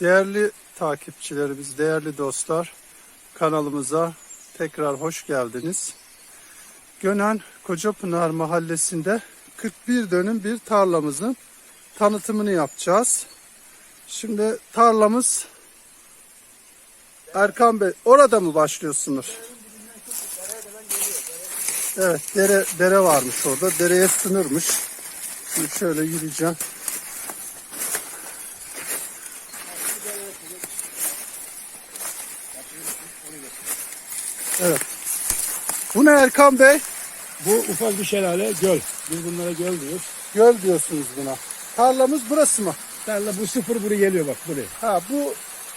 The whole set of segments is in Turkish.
Değerli takipçilerimiz, değerli dostlar, kanalımıza tekrar hoş geldiniz. Gönen Kocapınar Mahallesi'nde 41 dönüm bir tarlamızın tanıtımını yapacağız. Şimdi tarlamız Erkan Bey, orada mı başlıyorsunuz? Evet, dere, dere varmış orada. Dereye sınırmış. Şimdi şöyle yürüyeceğim. Evet. Bu ne Erkan Bey? Bu ufak bir şelale göl. Biz bunlara göl diyoruz. Göl diyorsunuz buna. Tarlamız burası mı? Tarla bu sıfır buraya geliyor bak buraya. Ha bu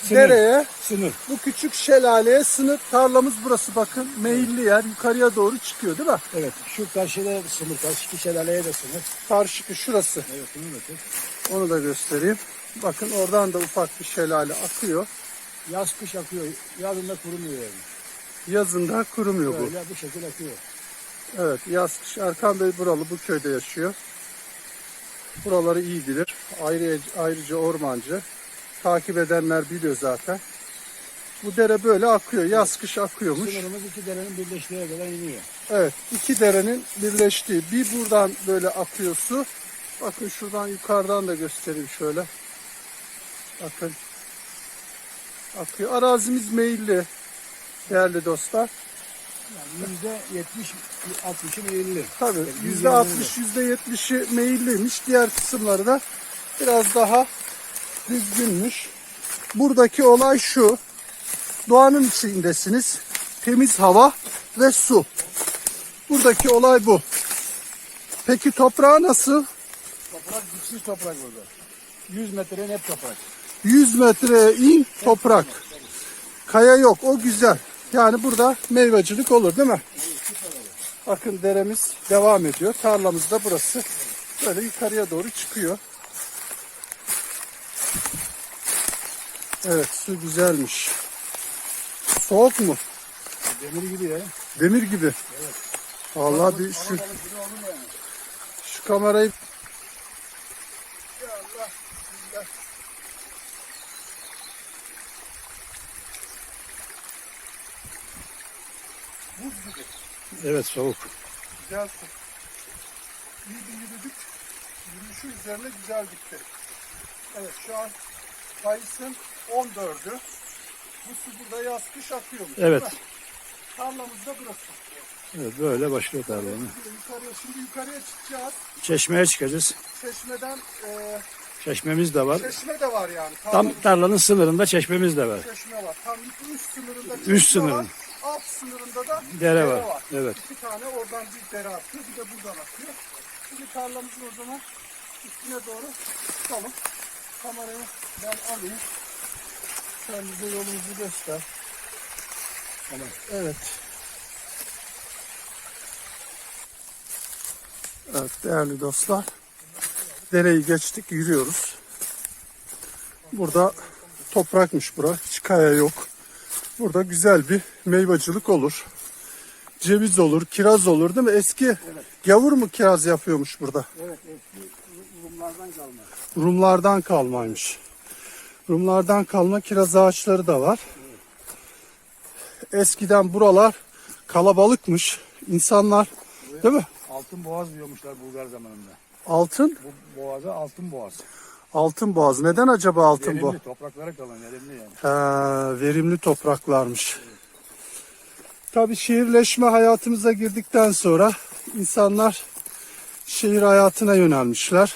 Sınır. dereye, Sınır. bu küçük şelaleye sınır. Tarlamız burası bakın. Meyilli yer yukarıya doğru çıkıyor değil mi? Evet şu karşıda sınır. Karşıki şelaleye de sınır. Karşıki şurası. Evet bunu da. Onu da göstereyim. Bakın oradan da ufak bir şelale akıyor. Yaz kış akıyor. Yazında kurumuyor yani. Yazında kurumuyor bu. Böyle bu şekil akıyor. Evet yaz kış Erkan Bey buralı bu köyde yaşıyor. Buraları iyi bilir. Ayrıca, ayrıca ormancı. Takip edenler biliyor zaten. Bu dere böyle akıyor. Yaz kış akıyormuş. Sınırımız iki derenin birleştiği kadar iniyor. Evet iki derenin birleştiği. Bir buradan böyle akıyor su. Bakın şuradan yukarıdan da göstereyim şöyle. Bakın. Akıyor. Arazimiz meyilli. Değerli dostlar. Yüzde yetmiş, altmışı meyilli. Tabii yüzde altmış, yüzde yetmişi meyilliymiş. Diğer kısımları da biraz daha düzgünmüş. Buradaki olay şu. Doğanın içindesiniz. Temiz hava ve su. Buradaki olay bu. Peki toprağı nasıl? Toprak dipsiz toprak burada. 100 metre hep toprak. 100 metreye in toprak. Kaya yok o güzel. Yani burada meyvacılık olur değil mi? Bakın deremiz devam ediyor. Tarlamız da burası. Böyle yukarıya doğru çıkıyor. Evet su güzelmiş. Soğuk mu? Demir gibi ya. Demir gibi. Vallahi bir şu, şu kamerayı Ya Allah, bismillah. Buz gibi. Evet soğuk. Güzel su. İyi bir yürüdük. Yürüyüşü üzerine güzel gitti. Evet şu an Mayıs'ın 14'ü. Bu su burada yaz kış akıyormuş. Evet. Tarlamız da burası. Evet böyle başlıyor tarlanı. Yukarıya, şimdi yukarıya çıkacağız. Çeşmeye çıkacağız. Çeşmeden e, Çeşmemiz de var. çeşme de var yani. Tam tarlanın sınırında çeşmemiz de var. çeşme var. Tam üst sınırında çeşme Üst sınırın. var. Alt sınırında da Dere var. Evet. İki tane oradan bir dere akıyor. Bir de buradan akıyor. Şimdi tarlamızın o zaman üstüne doğru tutalım. Kamerayı ben alayım. Sen bize yolumuzu göster. Tamam. Evet. Evet değerli dostlar. Dereyi geçtik yürüyoruz. Burada toprakmış bura. Hiç kaya yok. Burada güzel bir meyvacılık olur. Ceviz olur, kiraz olur değil mi? Eski gavur mu kiraz yapıyormuş burada? Evet eski Rumlardan kalma. Rumlardan kalmaymış. Rumlardan kalma kiraz ağaçları da var. Eskiden buralar kalabalıkmış. İnsanlar değil mi? Altın boğaz diyormuşlar Bulgar zamanında. Altın, Bu boğaza altın boğaz. Altın boğaz. Neden acaba altın bu? Verimli topraklara kalan verimli yani. Ha, verimli topraklarmış. Tabii şehirleşme hayatımıza girdikten sonra insanlar şehir hayatına yönelmişler.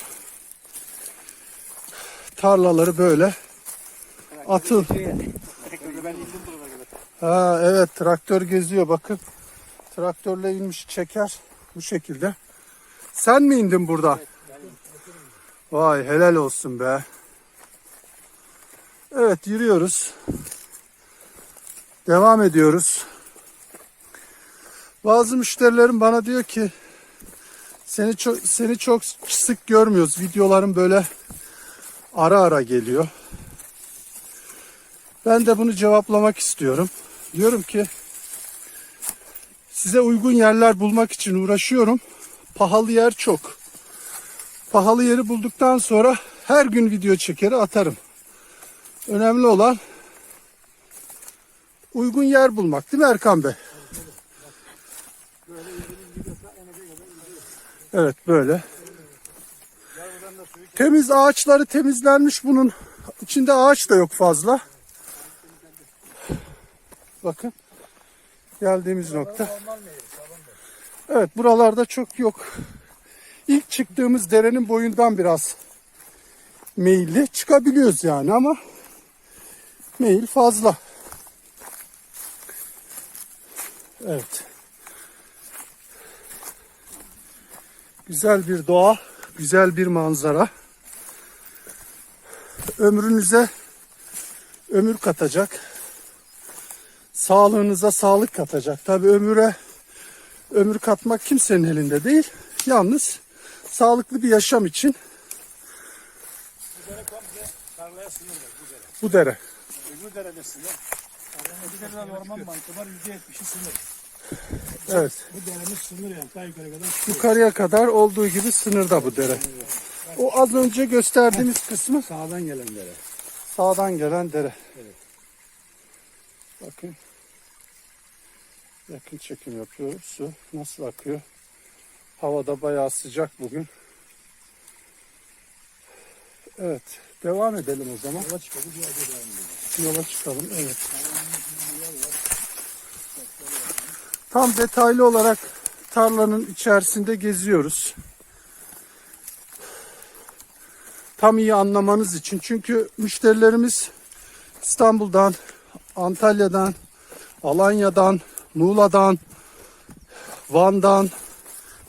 Tarlaları böyle atıl. Ha evet traktör geziyor bakın. Traktörle inmiş çeker bu şekilde. Sen mi indin burada? Vay helal olsun be. Evet yürüyoruz. Devam ediyoruz. Bazı müşterilerim bana diyor ki seni çok seni çok sık görmüyoruz. Videoların böyle ara ara geliyor. Ben de bunu cevaplamak istiyorum. Diyorum ki size uygun yerler bulmak için uğraşıyorum. Pahalı yer çok. Pahalı yeri bulduktan sonra her gün video çekeri atarım. Önemli olan uygun yer bulmak değil mi Erkan Bey? Evet böyle. Temiz ağaçları temizlenmiş bunun. İçinde ağaç da yok fazla. Bakın. Geldiğimiz nokta. Evet buralarda çok yok. İlk çıktığımız derenin boyundan biraz meyilli. Çıkabiliyoruz yani ama meyil fazla. Evet. Güzel bir doğa, güzel bir manzara. Ömrünüze ömür katacak. Sağlığınıza sağlık katacak. Tabi ömüre ömür katmak kimsenin elinde değil. Yalnız sağlıklı bir yaşam için Tarlaya sınır var bu dere. bu dere. Öbür derede sınır. Bu dereden orman bankı var %70'i sınır. Evet. Bu deremiz sınır yani. Daha yukarı kadar çıkıyor. Yukarıya kadar olduğu gibi sınırda bu dere. O az önce gösterdiğimiz kısmı Sağdan gelen dere. sağdan gelen dere. Evet. Bakın. Yakın çekim yapıyor. Su nasıl akıyor? Havada bayağı sıcak bugün. Evet. Devam edelim o zaman. Yola çıkalım. Yola çıkalım. Evet. Tam detaylı olarak tarlanın içerisinde geziyoruz. Tam iyi anlamanız için. Çünkü müşterilerimiz İstanbul'dan, Antalya'dan, Alanya'dan, Muğla'dan, Van'dan,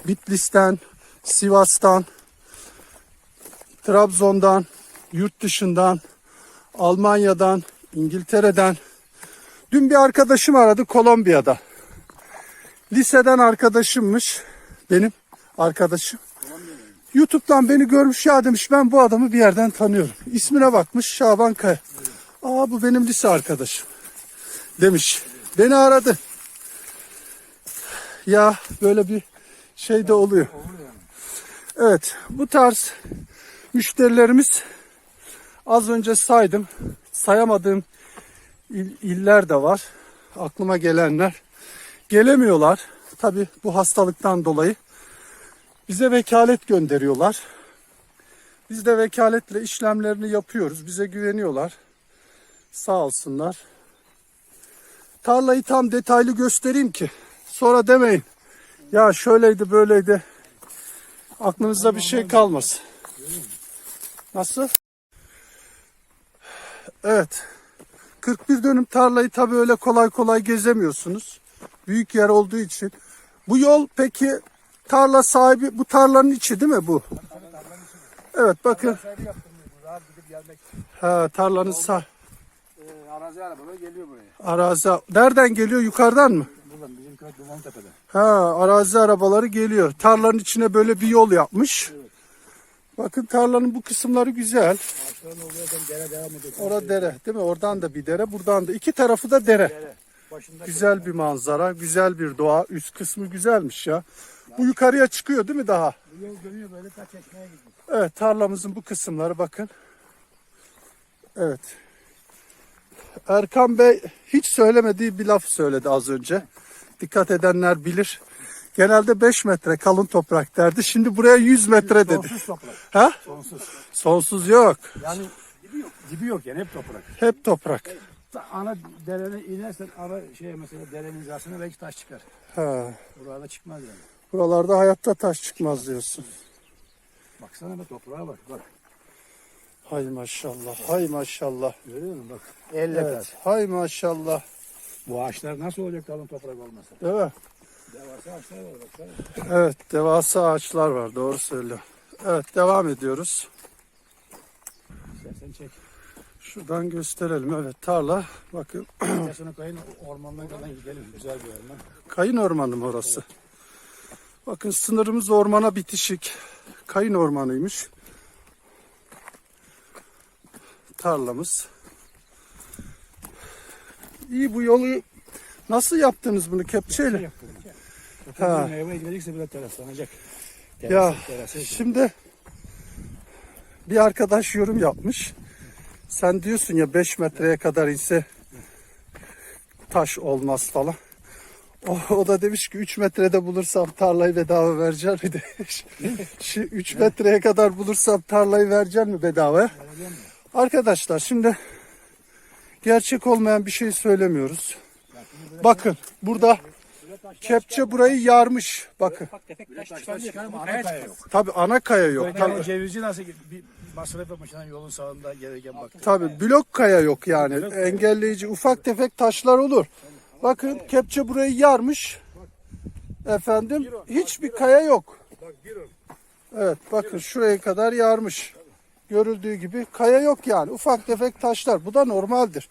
Bitlis'ten, Sivas'tan, Trabzon'dan, yurt dışından, Almanya'dan, İngiltere'den. Dün bir arkadaşım aradı Kolombiya'da. Liseden arkadaşımmış. Benim arkadaşım. YouTube'dan beni görmüş ya demiş ben bu adamı bir yerden tanıyorum. İsmine bakmış Şaban Kaya. Aa bu benim lise arkadaşım. Demiş. Beni aradı. Ya böyle bir şey de oluyor. Evet bu tarz müşterilerimiz Az önce saydım. Sayamadığım il- iller de var. Aklıma gelenler. Gelemiyorlar. Tabi bu hastalıktan dolayı. Bize vekalet gönderiyorlar. Biz de vekaletle işlemlerini yapıyoruz. Bize güveniyorlar. Sağ olsunlar. Tarlayı tam detaylı göstereyim ki sonra demeyin. Ya şöyleydi böyleydi. Aklınızda bir şey kalmasın. Nasıl? Evet. 41 dönüm tarlayı tabii öyle kolay kolay gezemiyorsunuz. Büyük yer olduğu için. Bu yol peki tarla sahibi bu tarlanın içi değil mi bu? Evet bakın. Ha, tarlanın sağ arazi arabalar geliyor buraya. arazi. Nereden geliyor? Yukarıdan mı? Buradan bizim köy Dumantepe'de. Ha, arazi arabaları geliyor. Tarlanın içine böyle bir yol yapmış. Bakın tarlanın bu kısımları güzel. Dere devam. Orada dere değil mi? Oradan da bir dere, buradan da. iki tarafı da dere. Dere. Başında Güzel bir manzara, güzel bir doğa. Üst kısmı güzelmiş ya. Bu yukarıya çıkıyor değil mi daha? bu yol dönüyor böyle ta çeşmeye gidiyor. Evet tarlamızın bu kısımları bakın. Evet. Erkan Bey hiç söylemediği bir laf söyledi az önce. Dikkat edenler bilir. Genelde 5 metre kalın toprak derdi. Şimdi buraya 100 metre dedi. Sonsuz toprak. Ha? Sonsuz. Sonsuz yok. Yani dibi yok. Dibi yok yani hep toprak. Hep toprak. Ana derene inersen ara şey mesela derenin hizasına belki taş çıkar. Ha. Burada çıkmaz yani. Buralarda hayatta taş çıkmaz diyorsun. Baksana bak toprağa bak. Bak. Hay maşallah. Hay maşallah. Görüyor musun bak. Elle Evet. Hay maşallah. Bu ağaçlar nasıl olacak kalın toprak olmasa? Değil mi? Devasa ağaçlar var baksana. Evet, devasa ağaçlar var. Doğru söylüyor. Evet, devam ediyoruz. İstersen çek. Şuradan gösterelim. Evet, tarla. Bakın, İstersen kayın ormandan kadar gidelim. Güzel bir orman. kayın ormanı mı orası? Bakın sınırımız ormana bitişik. Kayın ormanıymış. Tarlamız. İyi bu yolu nasıl yaptınız bunu kepçeyle? Yaptım. Ha. Meyve gidecekse bile teraslanacak. Ya terası. şimdi bir arkadaş yorum yapmış. Sen diyorsun ya 5 metreye kadar inse taş olmaz falan. O, o da demiş ki 3 metrede bulursam tarlayı bedava vereceğim mi demiş. Şu 3 metreye kadar bulursam tarlayı vereceğim mi bedava? Arkadaşlar şimdi gerçek olmayan bir şey söylemiyoruz. Bakın burada kepçe burayı yarmış. Bakın. Tabi ana kaya yok. Tabii. Tabi, Cevizci nasıl bir masraf yapmışlar yolun sağında gereken baktı. tabi blok kaya yok yani. Engelleyici ufak tefek taşlar olur. Bakın kepçe burayı yarmış. Efendim hiçbir kaya yok. Evet bakın şuraya kadar yarmış. Görüldüğü gibi kaya yok yani. Ufak tefek taşlar. Bu da normaldir.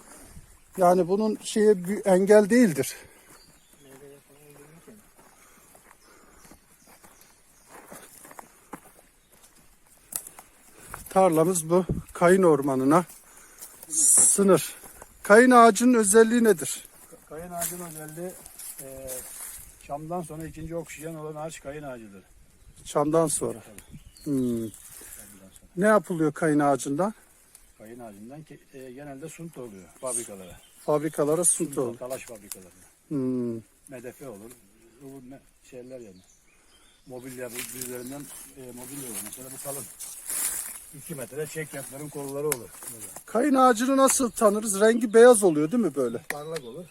Yani bunun şeye bir engel değildir. Tarlamız bu. Kayın ormanına sınır. Kayın ağacının özelliği nedir? Kayın ağacının özelliği e, Şam'dan sonra ikinci oksijen olan ağaç kayın ağacıdır. Çamdan sonra. Hmm. Ne yapılıyor kayın ağacından? Kayın ağacından ki, e, genelde sunt oluyor fabrikalara. Fabrikalara suntu olur. Talaş fabrikalarına. Hmm. Medefe olur. Bu şeyler yani. Mobilya bu düzlerinden e, mobilya olur. Mesela bu kalın. 2 metre çek yapların kolları olur. Böyle. Kayın ağacını nasıl tanırız? Rengi beyaz oluyor değil mi böyle? Parlak olur.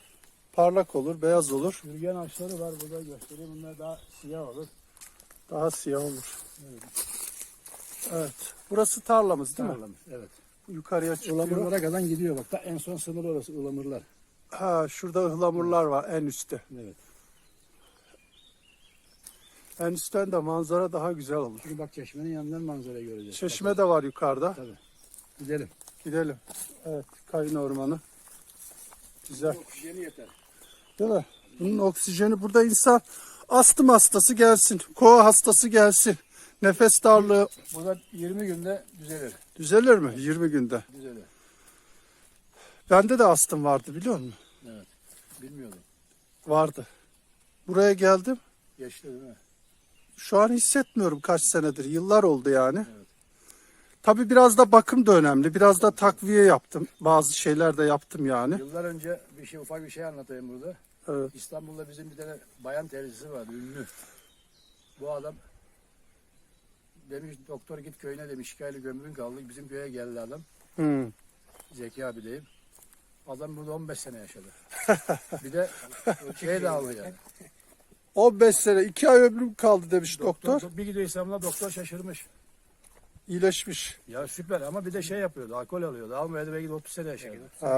Parlak olur, beyaz olur. Yürüyen ağaçları var burada göstereyim. Bunlar daha siyah olur. Daha siyah olur. Evet. Burası tarlamız değil mi? Tarlamız, Evet. Yukarıya çıkıyor. Ilamurlara kadar gidiyor bak. Da en son sınır orası ılamurlar. Ha, şurada ıhlamurlar var en üstte. Evet. En üstten de manzara daha güzel olur. Şimdi bak çeşmenin yanından manzarayı göreceğiz. Çeşme de var yukarıda. Tabii. Gidelim. Gidelim. Evet, kayın ormanı. Güzel. Oksijeni yeter. Değil mi? Bunun oksijeni burada insan astım hastası gelsin, kova hastası gelsin. Nefes darlığı Burada 20 günde düzelir. düzelir mi 20 günde? Düzelir. Bende de astım vardı biliyor musun? Evet. Bilmiyordum. Vardı. Buraya geldim. Geçti değil mi? Şu an hissetmiyorum kaç senedir. Yıllar oldu yani. Tabii biraz da bakım da önemli. Biraz da takviye yaptım. Bazı şeyler de yaptım yani. Yıllar önce bir şey ufak bir şey anlatayım burada. Evet. İstanbul'da bizim bir tane bayan tercihisi vardı ünlü. Bu adam demiş doktor git köyüne demiş iki aylık ömrün kaldı. Bizim köye geldi adam. Hmm. Zeki abi diyeyim. Adam burada 15 sene yaşadı. bir de şey de aldı yani. 15 sene, 2 ay ömrüm kaldı demiş doktor. Bir gidiyor İstanbul'a doktor şaşırmış. İyileşmiş. Ya süper ama bir de şey yapıyordu. Alkol alıyordu. Almıyordu belki de 30 sene yaşadı. Aa,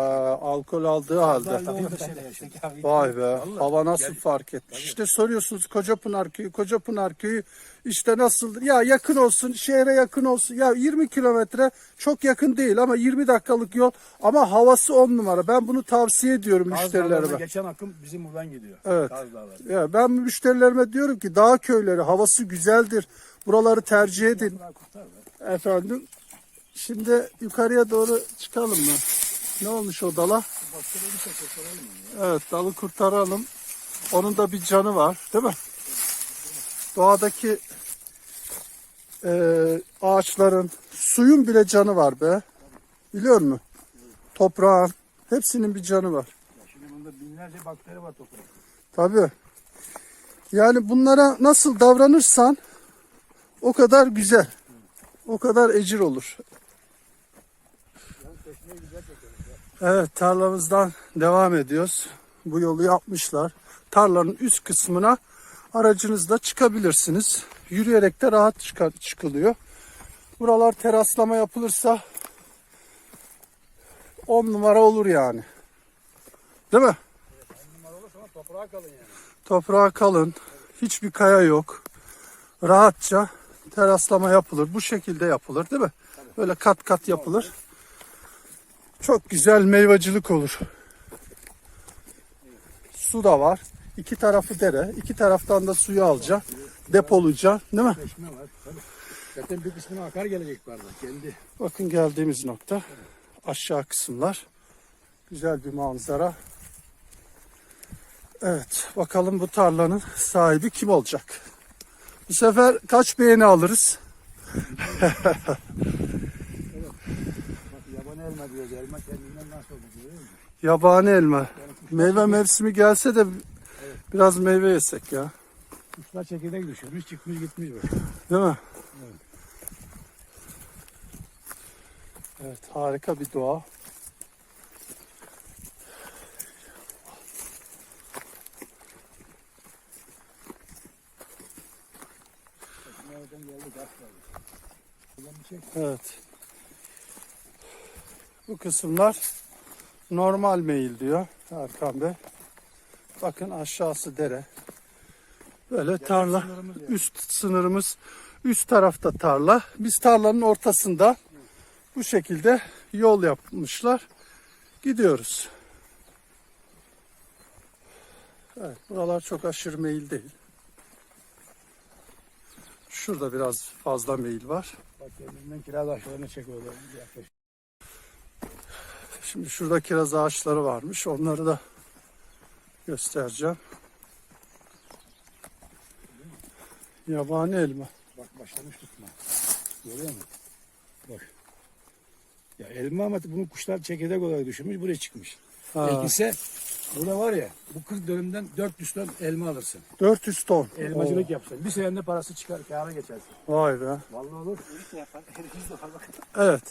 alkol aldığı halde. 30 sene yaşadı. Vay be. Vallahi. Hava nasıl Gel- fark etti. İşte soruyorsunuz Kocapınar köyü, Kocapınar köyü işte nasıldır? Ya yakın olsun, şehre yakın olsun. Ya 20 kilometre çok yakın değil ama 20 dakikalık yol ama havası 10 numara. Ben bunu tavsiye ediyorum Kaz müşterilerime. geçen akım bizim buradan gidiyor. Evet. Ya ben müşterilerime diyorum ki dağ köyleri havası güzeldir. Buraları tercih edin. Efendim. Şimdi yukarıya doğru çıkalım mı? Ne olmuş o dala? Evet dalı kurtaralım. Onun da bir canı var değil mi? Doğadaki e, ağaçların, suyun bile canı var be. Biliyor musun? Toprağın, hepsinin bir canı var. Şimdi bunda binlerce bakteri var toprakta. Tabii. Yani bunlara nasıl davranırsan o kadar güzel. O kadar ecir olur. Evet tarlamızdan devam ediyoruz. Bu yolu yapmışlar. Tarlanın üst kısmına aracınızla çıkabilirsiniz. Yürüyerek de rahat çıkar, çıkılıyor. Buralar teraslama yapılırsa 10 numara olur yani. Değil mi? Numara olursa ama toprağa kalın yani. Toprağı kalın. Hiçbir kaya yok. Rahatça teraslama yapılır. Bu şekilde yapılır değil mi? Böyle kat kat yapılır. Çok güzel meyvacılık olur. Su da var. İki tarafı dere. iki taraftan da suyu alacaksın. Depolayacaksın değil mi? Çeşme var. Tabii. Zaten bir kısmına akar gelecek bardak kendi. Bakın geldiğimiz nokta. Aşağı kısımlar. Güzel bir manzara. Evet. Bakalım bu tarlanın sahibi kim olacak? Bu sefer kaç beğeni alırız? Bak yabani elma diyoruz. Elma kendinden nasıl olur görüyor musun? Yabani elma. Meyve mevsimi gelse de biraz meyve yesek ya. kuşlar çekirdek düşürmüş çıkmış gitmiş bu. Değil mi? Evet. Evet harika bir doğa. Nereden geldi gaz kaldı. Evet. Bu kısımlar normal meyil diyor Erkan Bey. Bakın aşağısı dere. Böyle tarla. sınırımız yani. Üst sınırımız üst tarafta tarla. Biz tarlanın ortasında bu şekilde yol yapmışlar. Gidiyoruz. Evet, buralar çok aşırı meyil değil. Şurada biraz fazla meyil var. Bak kendinden kiraz ağaçlarını çek orada. Yaklaş. Şimdi şurada kiraz ağaçları varmış. Onları da göstereceğim. Yabani elma. Bak başlamış tutma. Görüyor musun? Bak. Ya elma ama bunu kuşlar çekirdek olarak düşürmüş buraya çıkmış. Ha, Ekilse burada var ya bu 40 dönümden 400 ton elma alırsın. 400 ton. Elmacılık yapsın. Bir senede parası çıkar kâra geçersin. Oo, Vay be. Vallahi olur. Evet.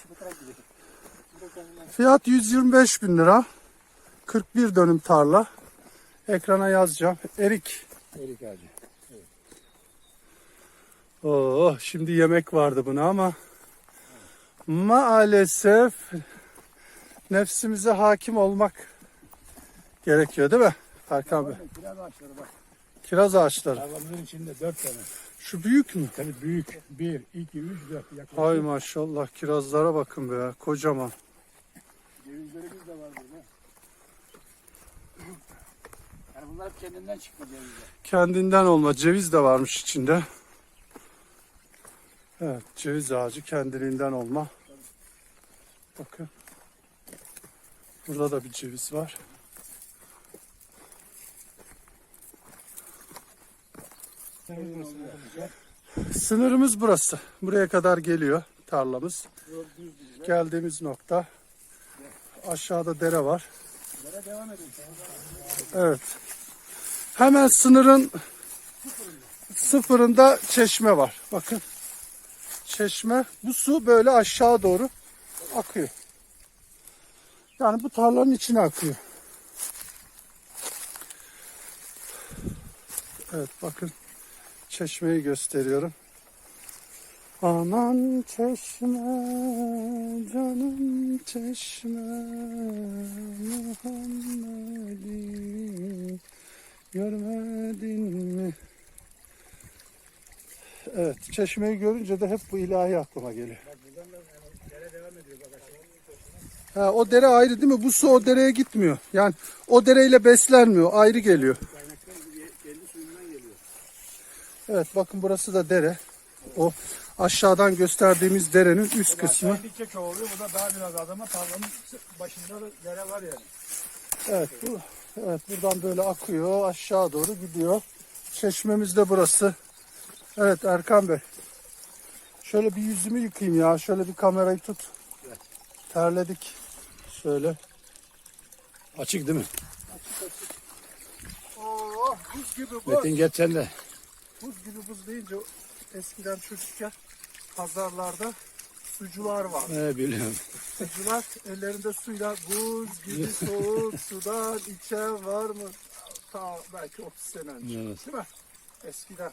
Fiyat 125 bin lira. 41 dönüm tarla. Ekrana yazacağım. Erik. Erik ağacı. Oo, şimdi yemek vardı buna ama maalesef nefsimize hakim olmak gerekiyor değil mi Erkan Bey? Kiraz ağaçları bak. Kiraz ağaçları. Tarlamızın içinde 4 tane. Şu büyük mü? Tabii büyük. 1, 2, 3, 4. Yaklaşık. Ay maşallah kirazlara bakın be kocaman. Cevizlerimiz de var burada. Yani bunlar kendinden çıkma cevizler. Kendinden olma ceviz de varmış içinde. Evet ceviz ağacı kendiliğinden olma. Bakın. Burada da bir ceviz var. Sınırımız burası. Buraya kadar geliyor tarlamız. Geldiğimiz nokta. Aşağıda dere var. Böyle devam edin. Evet. Hemen sınırın sıfırında çeşme var. Bakın. Çeşme. Bu su böyle aşağı doğru akıyor. Yani bu tarlanın içine akıyor. Evet bakın. Çeşmeyi gösteriyorum. Aman çeşme, canım çeşme, Muhammed'i görmedin mi? Evet, çeşmeyi görünce de hep bu ilahi aklıma geliyor. Ha, o dere ayrı değil mi? Bu su o dereye gitmiyor. Yani o dereyle beslenmiyor, ayrı geliyor. Evet, bakın burası da dere. O aşağıdan gösterdiğimiz derenin üst kısmı. Çoğalıyor. Bu da daha biraz az ama tarlanın başında da dere var yani. Evet, bu, evet buradan böyle akıyor, aşağı doğru gidiyor. Çeşmemiz de burası. Evet Erkan Bey. Şöyle bir yüzümü yıkayayım ya. Şöyle bir kamerayı tut. Evet. Terledik. Şöyle. Açık değil mi? Oo, buz gibi buz. Metin geç sen de. Buz gibi buz deyince eskiden çocukken pazarlarda sucular var. He biliyorum. Sucular ellerinde suyla buz gibi soğuk sudan içen var mı? Ta belki 30 sene önce. Evet. Değil mi? Eskiden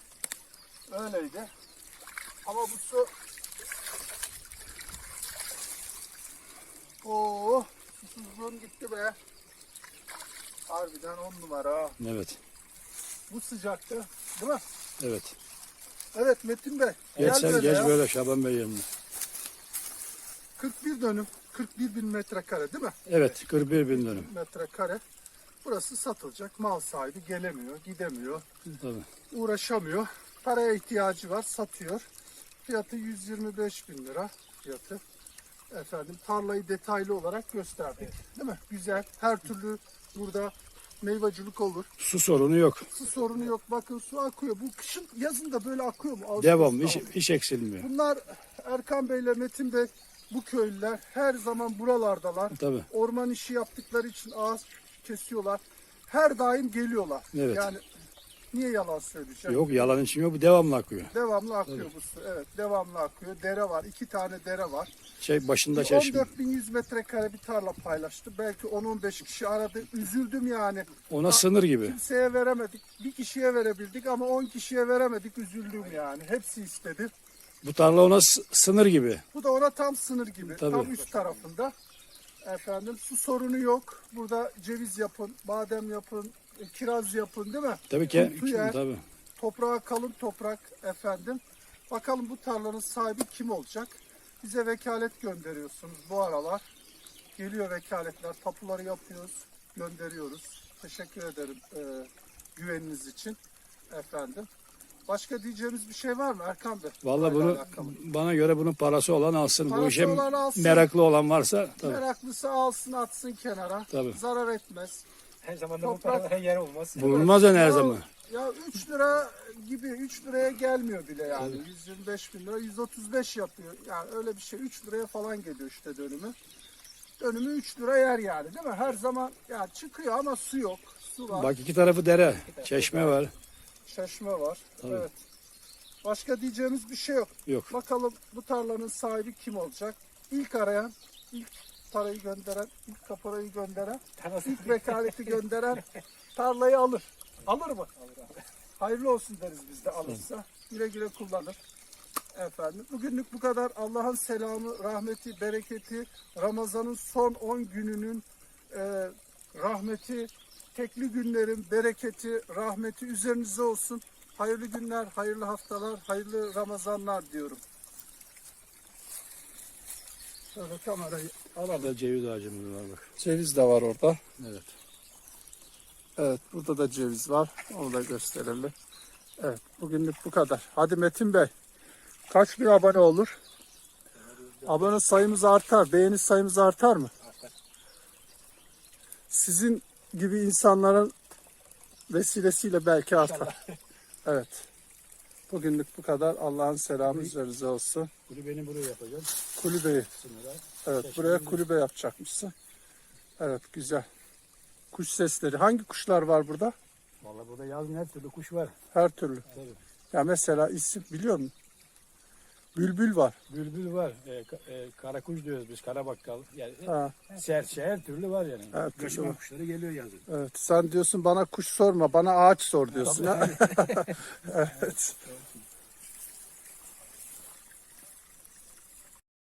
öyleydi. Ama bu su Oo, susuzluğum gitti be. Harbiden on numara. Evet. Bu sıcaktı. Değil mi? Evet. Evet Metin Bey. Geç gel sen geç ya. böyle Şaban Bey yanına. 41 dönüm. 41 bin metrekare değil mi? Evet 41 bin dönüm. Metrekare. Burası satılacak. Mal sahibi gelemiyor, gidemiyor, Tabii. uğraşamıyor. Paraya ihtiyacı var, satıyor. Fiyatı 125 bin lira fiyatı. Efendim tarlayı detaylı olarak gösterdik. Değil mi? Güzel. Her türlü burada meyvacılık olur. Su sorunu yok. Su sorunu yok. Bakın su akıyor. Bu kışın yazın da böyle akıyor mu? Ağustos'ta Devam. Hiç, hiç eksilmiyor. Bunlar Erkan Bey ile Metin Bey bu köylüler her zaman buralardalar. Tabii. Orman işi yaptıkları için ağaç kesiyorlar. Her daim geliyorlar. Evet. Yani niye yalan söyleyeceğim? Yok yalan için yok bu devamlı akıyor. Devamlı akıyor bu su. Evet devamlı akıyor. Dere var. iki tane dere var. Şey başında çeşme. 14.100 metrekare bir tarla paylaştı. Belki 10-15 kişi aradı. Üzüldüm yani. Ona sınır gibi. Kimseye veremedik. Bir kişiye verebildik ama 10 kişiye veremedik. Üzüldüm yani. Hepsi istedi. Bu tarla ona sınır gibi. Bu da ona tam sınır gibi. Tabii. Tam üst tarafında. Efendim su sorunu yok. Burada ceviz yapın, badem yapın, kiraz yapın değil mi? Tabii ki. Su yer. Tabii. Toprağı kalın toprak efendim. Bakalım bu tarlanın sahibi kim olacak? Bize vekalet gönderiyorsunuz bu aralar. Geliyor vekaletler, tapuları yapıyoruz, gönderiyoruz. Teşekkür ederim e, güveniniz için efendim. Başka diyeceğimiz bir şey var mı Erkan Bey? Vallahi Burayla bunu alakalı. bana göre bunun parası olan alsın. Bu Parası işe olan alsın. meraklı olan varsa tabii. Meraklısı alsın atsın kenara. Tabii. Zarar etmez. Her zaman da bu Toprak- paralar yer olmaz. Bulunmaz yani her zaman. Ya 3 lira gibi 3 liraya gelmiyor bile yani. 125 bin lira 135 yapıyor. Yani öyle bir şey 3 liraya falan geliyor işte dönümü. Dönümü 3 lira yer yani değil mi? Her zaman ya çıkıyor ama su yok. Su var. Bak iki tarafı dere. Çeşme var. Şaşma var. Tabii. Evet. Başka diyeceğimiz bir şey yok. Yok. Bakalım bu tarlanın sahibi kim olacak? İlk arayan, ilk parayı gönderen, ilk kaparayı gönderen, ilk vekaleti gönderen tarlayı alır. Alır mı? Hayırlı olsun deriz biz de alırsa. Güle güle kullanır. Efendim bugünlük bu kadar. Allah'ın selamı, rahmeti, bereketi, Ramazan'ın son 10 gününün e, rahmeti, tekli günlerin bereketi, rahmeti üzerinize olsun. Hayırlı günler, hayırlı haftalar, hayırlı Ramazanlar diyorum. Şöyle kamerayı alalım. Ceviz ağacımız var bak. Ceviz de var orada. Evet. Evet burada da ceviz var. Onu da gösterelim. Evet bugünlük bu kadar. Hadi Metin Bey. Kaç bin abone olur? Abone sayımız artar. Beğeni sayımız artar mı? Sizin gibi insanların vesilesiyle belki artar. Evet. Bugünlük bu kadar. Allah'ın selamı üzerinize olsun. Kulübeni buraya yapacağım. Kulübeyi. Sınıra. Evet buraya kulübe yapacakmışsın. Evet güzel. Kuş sesleri. Hangi kuşlar var burada? Vallahi burada yazın her türlü kuş var. Her türlü. Tabii. Ya mesela isim biliyor musun? Bülbül var. Bülbül var. E, ka- e, karakuş diyoruz biz. Karabakkal. Yani Ha, serçe her türlü var yani. Her türlü Göçmen var. kuşları geliyor yazın. evet. Sen diyorsun bana kuş sorma, bana ağaç sor diyorsun. Ha? evet.